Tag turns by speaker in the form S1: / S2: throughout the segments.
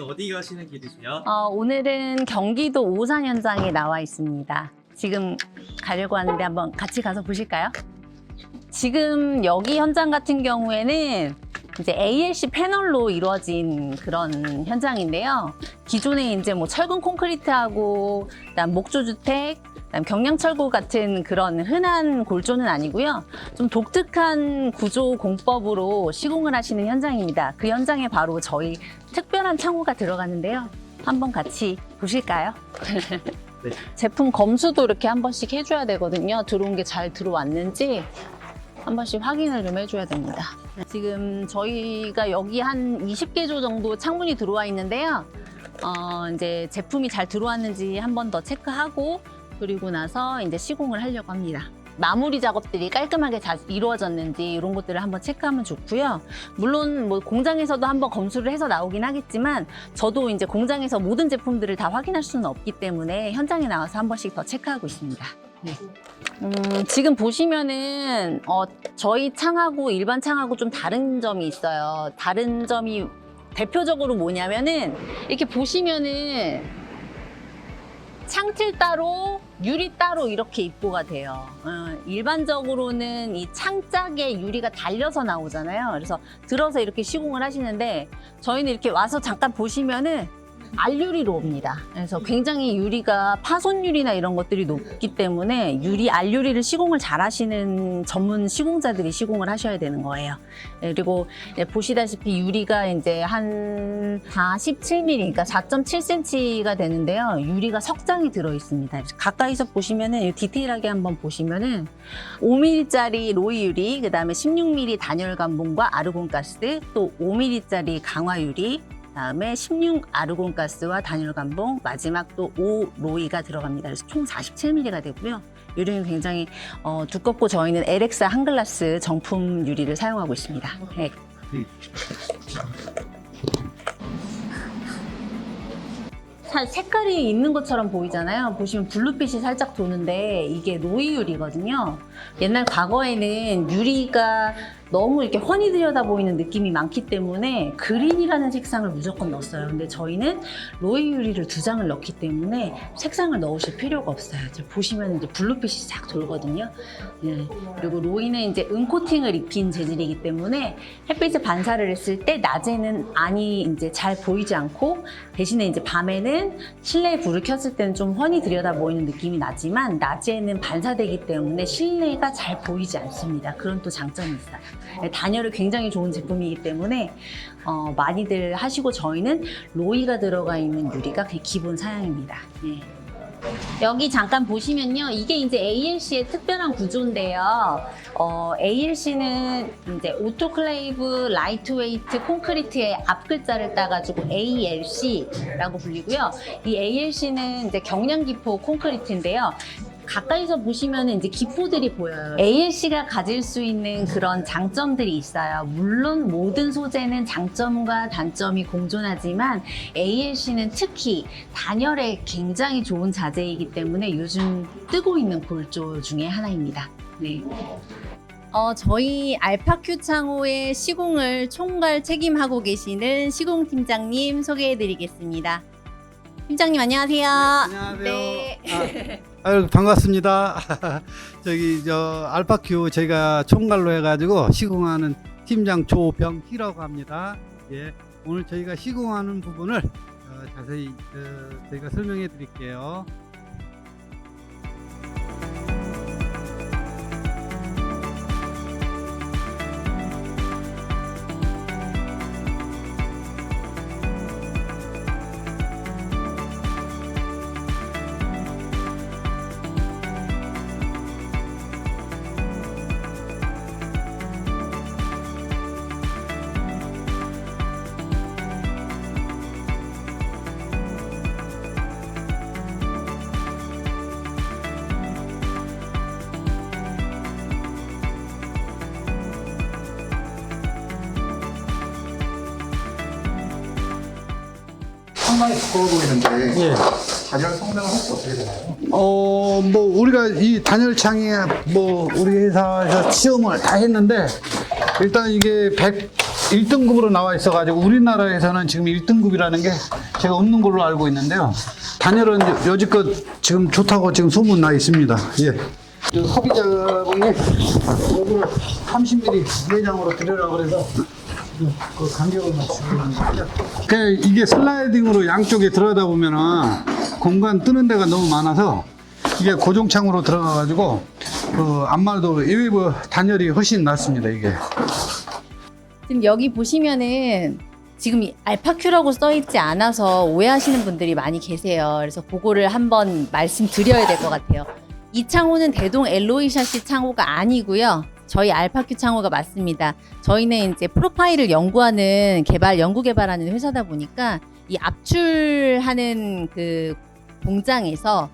S1: 어디 가시는 길이세요?
S2: 어, 오늘은 경기도 오산 현장에 나와 있습니다. 지금 가려고 하는데 한번 같이 가서 보실까요? 지금 여기 현장 같은 경우에는 이제 ALC 패널로 이루어진 그런 현장인데요. 기존에 이제 뭐 철근 콘크리트하고 그다음 목조주택, 경량철골 같은 그런 흔한 골조는 아니고요. 좀 독특한 구조 공법으로 시공을 하시는 현장입니다. 그 현장에 바로 저희 특별한 창호가 들어가는데요. 한번 같이 보실까요?
S1: 네.
S2: 제품 검수도 이렇게 한 번씩 해줘야 되거든요. 들어온 게 잘 들어왔는지 한 번씩 확인을 좀 해줘야 됩니다. 지금 저희가 여기 한 20개 조 정도 창문이 들어와 있는데요. 어, 이제 제품이 잘 들어왔는지 한 번 더 체크하고 그리고 나서 이제 시공을 하려고 합니다. 마무리 작업들이 깔끔하게 잘 이루어졌는지 이런 것들을 한번 체크하면 좋고요. 물론 뭐 공장에서도 한번 검수를 해서 나오긴 하겠지만 저도 이제 공장에서 모든 제품들을 다 확인할 수는 없기 때문에 현장에 나와서 한 번씩 더 체크하고 있습니다. 네. 음, 지금 보시면은 어, 저희 창하고 일반 창하고 좀 다른 점이 있어요. 다른 점이 대표적으로 뭐냐면은 이렇게 보시면은 창틀 따로 유리 따로 이렇게 입고가 돼요. 어, 일반적으로는 이 창짝에 유리가 달려서 나오잖아요. 그래서 들어서 이렇게 시공을 하시는데 저희는 이렇게 와서 잠깐 보시면은 알유리로 옵니다. 그래서 굉장히 유리가 파손 유리나 이런 것들이 높기 때문에 유리 알유리를 시공을 잘 하시는 전문 시공자들이 시공을 하셔야 되는 거예요. 예, 그리고 예, 보시다시피 유리가 이제 한 47mm, 그러니까 4.7cm가 되는데요. 유리가 석장이 들어 있습니다. 가까이서 보시면은 디테일하게 한번 보시면은 5mm짜리 로이 유리, 그 다음에 16mm 단열 감봉과 아르곤 가스, 또 5mm짜리 강화 유리, 다음에 16 아르곤 가스와 단열 감봉, 마지막 또 5 로이가 들어갑니다. 그래서 총 47mm가 되고요. 유리는 굉장히 어, 두껍고 저희는 LX 한글라스 정품 유리를 사용하고 있습니다. 네. 사- 색깔이 있는 것처럼 보이잖아요. 보시면 블루빛이 살짝 도는데 이게 로이 유리거든요. 옛날 과거에는 유리가 너무 이렇게 훤히 들여다 보이는 느낌이 많기 때문에 그린이라는 색상을 무조건 넣었어요. 근데 저희는 로이 유리를 두 장을 넣기 때문에 색상을 넣으실 필요가 없어요. 보시면 이제 블루빛이 싹 돌거든요. 네. 그리고 로이는 이제 은코팅을 입힌 재질이기 때문에 햇빛에 반사를 했을 때 낮에는 안이 이제 잘 보이지 않고 대신에 이제 밤에는 실내에 불을 켰을 때는 좀 훤히 들여다 보이는 느낌이 나지만 낮에는 반사되기 때문에 실내가 잘 보이지 않습니다. 그런 또 장점이 있어요. 네, 단열이 굉장히 좋은 제품이기 때문에 어, 많이들 하시고 저희는 로이가 들어가 있는 유리가 기본 사양입니다. 예. 여기 잠깐 보시면요. 이게 이제 ALC의 특별한 구조인데요. 어, ALC는 이제 오토클레이브 라이트웨이트 콘크리트의 앞 글자를 따가지고 ALC라고 불리고요. 이 ALC는 이제 경량기포 콘크리트인데요. 가까이서 보시면 이제 기포들이 보여요. ALC가 가질 수 있는 그런 장점들이 있어요. 물론 모든 소재는 장점과 단점이 공존하지만 ALC는 특히 단열에 굉장히 좋은 자재이기 때문에 요즘 뜨고 있는 골조 중에 하나입니다. 네. 어, 저희 알파큐 창호의 시공을 총괄 책임하고 계시는 시공 팀장님 소개해 드리겠습니다. 팀장님 안녕하세요.
S3: 안녕하세요.
S2: 네.
S3: 아, 아유 반갑습니다. 저기 저 알파큐 저희가 총괄로 해가지고 시공하는 팀장 조병희라고 합니다. 예, 오늘 저희가 시공하는 부분을 어, 자세히 어, 저희가 설명해 드릴게요.
S4: 상당히 두꺼워 보이는데
S3: 예.
S4: 단열 성능은 혹시 어떻게 되나요?
S3: 어, 뭐 우리가 이 단열창에 뭐 우리 회사에서 시험을 다 했는데 일단 이게 100 1등급으로 나와 있어가지고 우리나라에서는 지금 1등급이라는 게 제가 없는 걸로 알고 있는데요. 단열은 여- 여지껏 지금 좋다고 지금 소문 나 있습니다. 예. 그 소비자분이 여기를 30mm 내장으로 드리라 그래서 그 간격을 맞추고. 그 이게 슬라이딩으로 양쪽에 들어가다 보면은 공간 뜨는 데가 너무 많아서 이게 고정창으로 들어가가지고 그 안마도 웨이브 단열이 훨씬 낫습니다 이게.
S4: 지금 여기 보시면은 지금 이 알파큐라고 써 있지 않아서 오해하시는 분들이 많이 계세요. 그래서 그거를 한번 말씀드려야 될 것 같아요. 이 창호는 대동 엘로이 샤시 창호가 아니고요. 저희 알파큐 창호가 맞습니다. 저희는 이제 프로파일을 연구하는 개발 연구 개발하는 회사다 보니까 이 압출하는 그 공장에서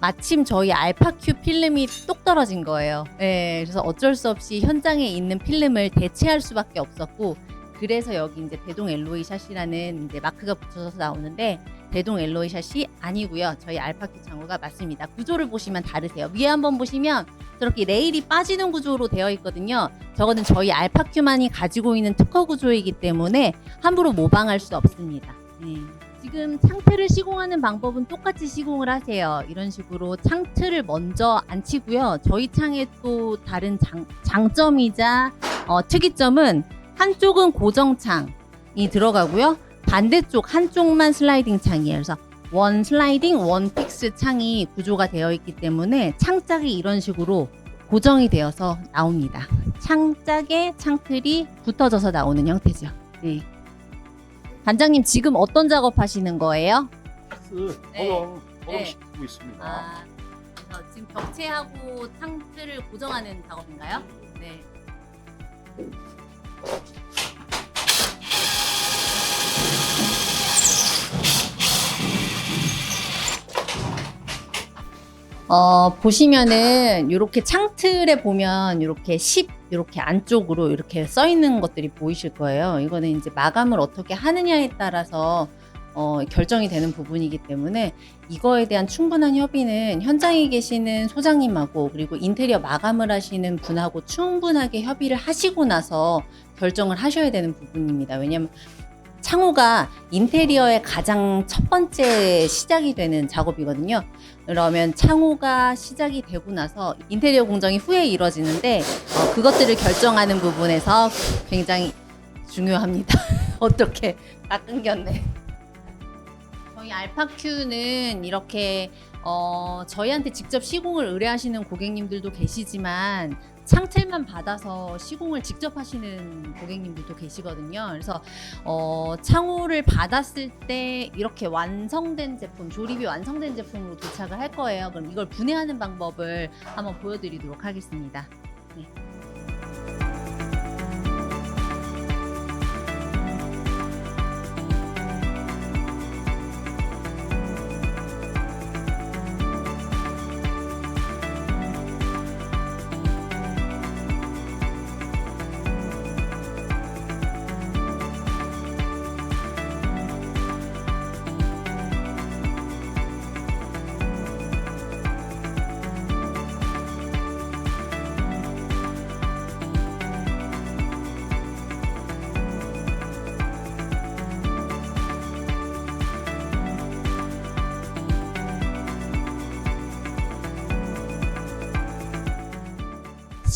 S4: 마침 저희 알파큐 필름이 똑 떨어진 거예요. 예, 그래서 어쩔 수 없이 현장에 있는 필름을 대체할 수밖에 없었고, 그래서 여기 이제 대동 엘로이 샷이라는 이제 마크가 붙여서 나오는데 대동 엘로이 샷이 아니고요. 저희 알파큐 창호가 맞습니다. 구조를 보시면 다르세요. 위에 한번 보시면 저렇게 레일이 빠지는 구조로 되어 있거든요. 저거는 저희 알파큐만이 가지고 있는 특허 구조이기 때문에 함부로 모방할 수 없습니다. 예. 지금 창틀을 시공하는 방법은 똑같이 시공을 하세요. 이런 식으로 창틀을 먼저 안 치고요. 저희 창의 또 다른 장, 장점이자 어, 특이점은 한쪽은 고정창이 들어가고요. 반대쪽 한쪽만 슬라이딩 창이에요. 그래서 원 슬라이딩, 원 픽스 창이 구조가 되어 있기 때문에 창짝이 이런 식으로 고정이 되어서 나옵니다. 창짝에 창틀이 붙어져서 나오는 형태죠. 네. 반장님 지금 어떤 작업 하시는 거예요? 네.
S2: 버럼
S4: 네.
S2: 버럼시키고 있습니다.
S4: 아, 그래서 지금 벽체하고 창틀을 고정하는 작업인가요? 네. 어, 보시면은 이렇게 창틀에 보면 이렇게 10 이렇게 안쪽으로 이렇게 써 있는 것들이 보이실 거예요. 이거는 이제 마감을 어떻게 하느냐에 따라서 어, 결정이 되는 부분이기 때문에 이거에 대한 충분한 협의는 현장에 계시는 소장님하고 그리고 인테리어 마감을 하시는 분하고 충분하게 협의를 하시고 나서 결정을 하셔야 되는 부분입니다. 왜냐하면 창호가 인테리어의 가장 첫 번째 시작이 되는 작업이거든요. 그러면 창호가 시작이 되고 나서 인테리어 공정이 후에 이루어지는데 어, 그것들을 결정하는 부분에서 굉장히 중요합니다. 어떻게 다 끊겼네. 저희 알파큐는 이렇게 어, 저희한테 직접 시공을 의뢰하시는 고객님들도 계시지만 창틀만 받아서 시공을 직접 하시는 고객님들도 계시거든요. 그래서 어, 창호를 받았을 때 이렇게 완성된 제품, 조립이 완성된 제품으로 도착을 할 거예요. 그럼 이걸 분해하는 방법을 한번 보여드리도록 하겠습니다. 네.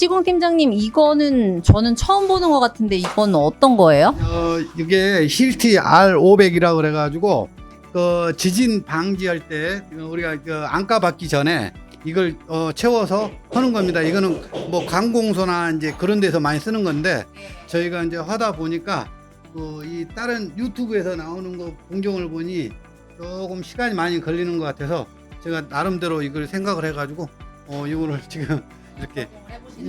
S4: 시공 팀장님 이거는 저는 처음 보는 것 같은데 이건 어떤 거예요?
S3: 어, 이게 힐티 R500이라고 그래가지고 그 지진 방지할 때 우리가 그 안가 받기 전에 이걸 어, 채워서 하는 겁니다. 이거는 뭐 관공서나 이제 그런 데서 많이 쓰는 건데 저희가 이제 하다 보니까 그 이 다른 유튜브에서 나오는 거 공정을 보니 조금 시간이 많이 걸리는 것 같아서 제가 나름대로 이걸 생각을 해가지고 어 이거를 지금 이렇게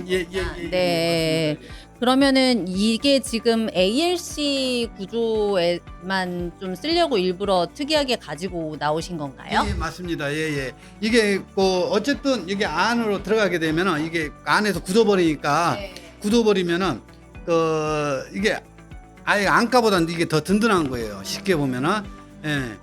S3: 예, 예, 예, 예,
S4: 네. 그러면은 이게 지금 ALC 구조에만 좀 쓰려고 일부러 특이하게 가지고 나오신 건가요?
S3: 예, 맞습니다. 예, 예. 이게 뭐 어쨌든 이게 안으로 들어가게 되면은 이게 안에서 굳어버리니까
S4: 네.
S3: 굳어버리면은 그 이게 아예 안가보다는 이게 더 든든한 거예요. 쉽게 보면은 예.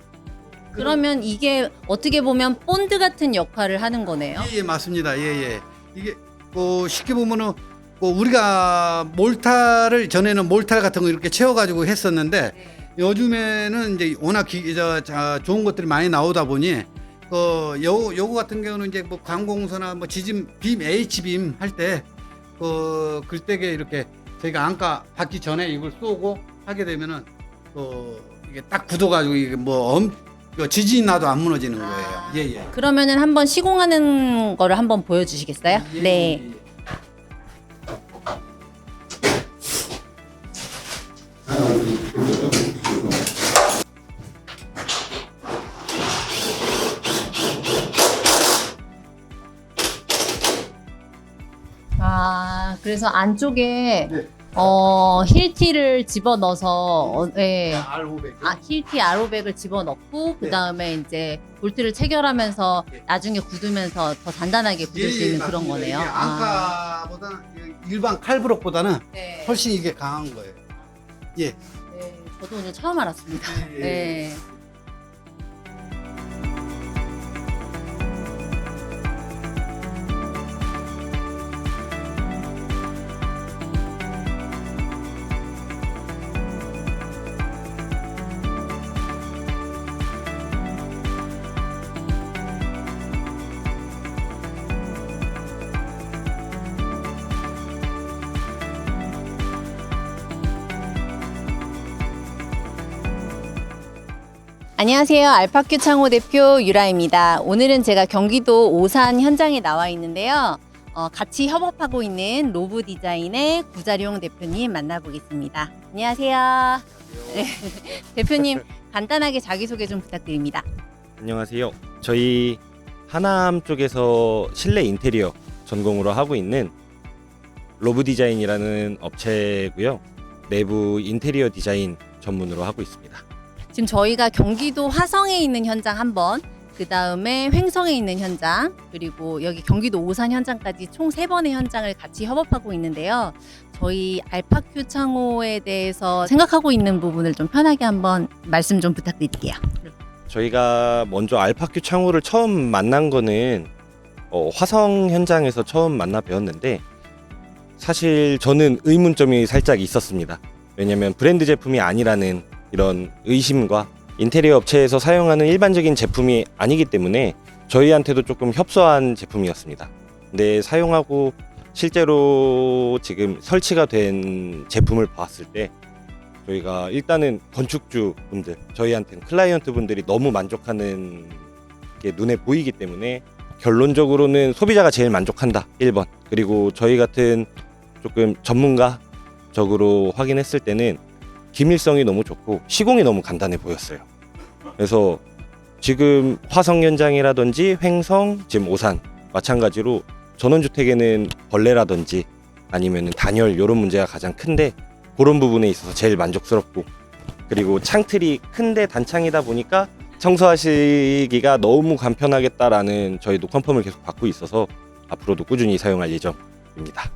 S4: 그러면 이게 어떻게 보면 본드 같은 역할을 하는 거네요.
S3: 예, 예, 맞습니다. 예, 예. 이게 뭐 쉽게 보면은 그 우리가 몰타를 전에는 몰타 같은 거 이렇게 채워가지고 했었는데 요즘에는 이제 워낙 기, 저, 자, 좋은 것들이 많이 나오다 보니 그 요, 요거 같은 경우는 이제 뭐 관공서나 뭐 지진 빔 H빔 할때그 글대게 이렇게 저희가 안가 받기 전에 이걸 쏘고 하게 되면은 그 이게 딱 굳어가지고 이게 뭐 엄, 그 지진이 나도 안 무너지는 거예요.
S4: 아.
S3: 예, 예.
S4: 그러면은 한번 시공하는 거를 한번 보여주시겠어요?
S3: 예,
S4: 네.
S3: 예, 예.
S4: 아, 그래서 안쪽에
S3: 네.
S4: 어, 힐티를 집어 넣어서 어, 예.
S3: R500.
S4: 아, 힐티 아로백을 집어 넣고 그 다음에 이제 볼트를 체결하면서
S3: 네.
S4: 나중에 굳으면서 더 단단하게 굳을 수 있는 그런. 거네요.
S3: 이게 안가보다 일반 칼브럭보다는
S4: 네.
S3: 훨씬 이게 강한 거예요. 예.
S4: 네, 저도 오늘 처음 알았습니다.
S3: 예.
S4: 네. 안녕하세요. 알파큐 창호 대표 유라입니다. 오늘은 제가 경기도 오산 현장에 나와 있는데요. 어, 같이 협업하고 있는 로브 디자인의 구자룡 대표님 만나보겠습니다. 안녕하세요. 네. 대표님 간단하게 자기소개 좀 부탁드립니다.
S5: 안녕하세요. 저희 하남 쪽에서 실내 인테리어 전공으로 하고 있는 로브 디자인이라는 업체고요. 내부 인테리어 디자인 전문으로 하고 있습니다.
S4: 지금 저희가 경기도 화성에 있는 현장 한 번, 그 다음에 횡성에 있는 현장, 그리고 여기 경기도 오산 현장까지 총 세 번의 현장을 같이 협업하고 있는데요. 저희 알파큐 창호에 대해서 생각하고 있는 부분을 좀 편하게 한번 말씀 좀 부탁드릴게요.
S5: 저희가 먼저 알파큐 창호를 처음 만난 거는 어, 화성 현장에서 처음 만나 배웠는데 사실 저는 의문점이 살짝 있었습니다. 왜냐면 브랜드 제품이 아니라는 이런 의심과 인테리어 업체에서 사용하는 일반적인 제품이 아니기 때문에 저희한테도 조금 협소한 제품이었습니다. 근데 사용하고 실제로 지금 설치가 된 제품을 봤을 때 저희가 일단은 건축주 분들 저희한테는 클라이언트 분들이 너무 만족하는 게 눈에 보이기 때문에 결론적으로는 소비자가 제일 만족한다 1번 그리고 저희 같은 조금 전문가적으로 확인했을 때는 기밀성이 너무 좋고 시공이 너무 간단해 보였어요. 그래서 지금 화성 현장이라든지 횡성 지금 오산 마찬가지로 전원주택에는 벌레라든지 아니면 단열 이런 문제가 가장 큰데 그런 부분에 있어서 제일 만족스럽고 그리고 창틀이 큰데 단창이다 보니까 청소하시기가 너무 간편하겠다라는 저희도 컨펌을 계속 받고 있어서 앞으로도 꾸준히 사용할 예정 입니다.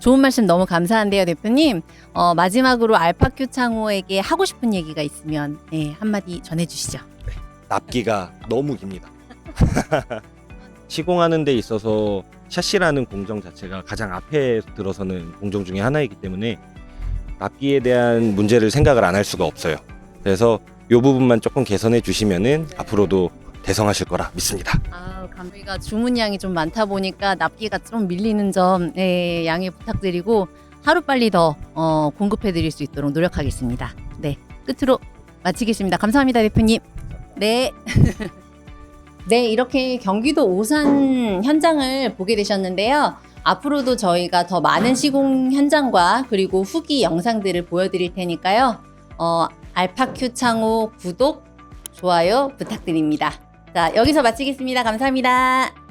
S4: 좋은 말씀 너무 감사한데요, 대표님. 어, 마지막으로 알파큐 창호에게 하고 싶은 얘기가 있으면 네, 한마디 전해주시죠.
S5: 납기가 너무 깁니다. 시공하는 데 있어서 샤시라는 공정 자체가 가장 앞에 들어서는 공정 중에 하나이기 때문에 납기에 대한 문제를 생각을 안 할 수가 없어요. 그래서 이 부분만 조금 개선해 주시면은 앞으로도 대성하실 거라 믿습니다.
S4: 아, 감기가 주문량이 좀 많다 보니까 납기가 좀 밀리는 점 네, 양해 부탁드리고 하루 빨리 더 어, 공급해 드릴 수 있도록 노력하겠습니다. 네, 끝으로 마치겠습니다. 감사합니다, 대표님. 네. 네, 이렇게 경기도 오산 현장을 보게 되셨는데요. 앞으로도 저희가 더 많은 시공 현장과 그리고 후기 영상들을 보여드릴 테니까요. 어, 알파큐 창호 구독, 좋아요 부탁드립니다. 자, 여기서 마치겠습니다. 감사합니다.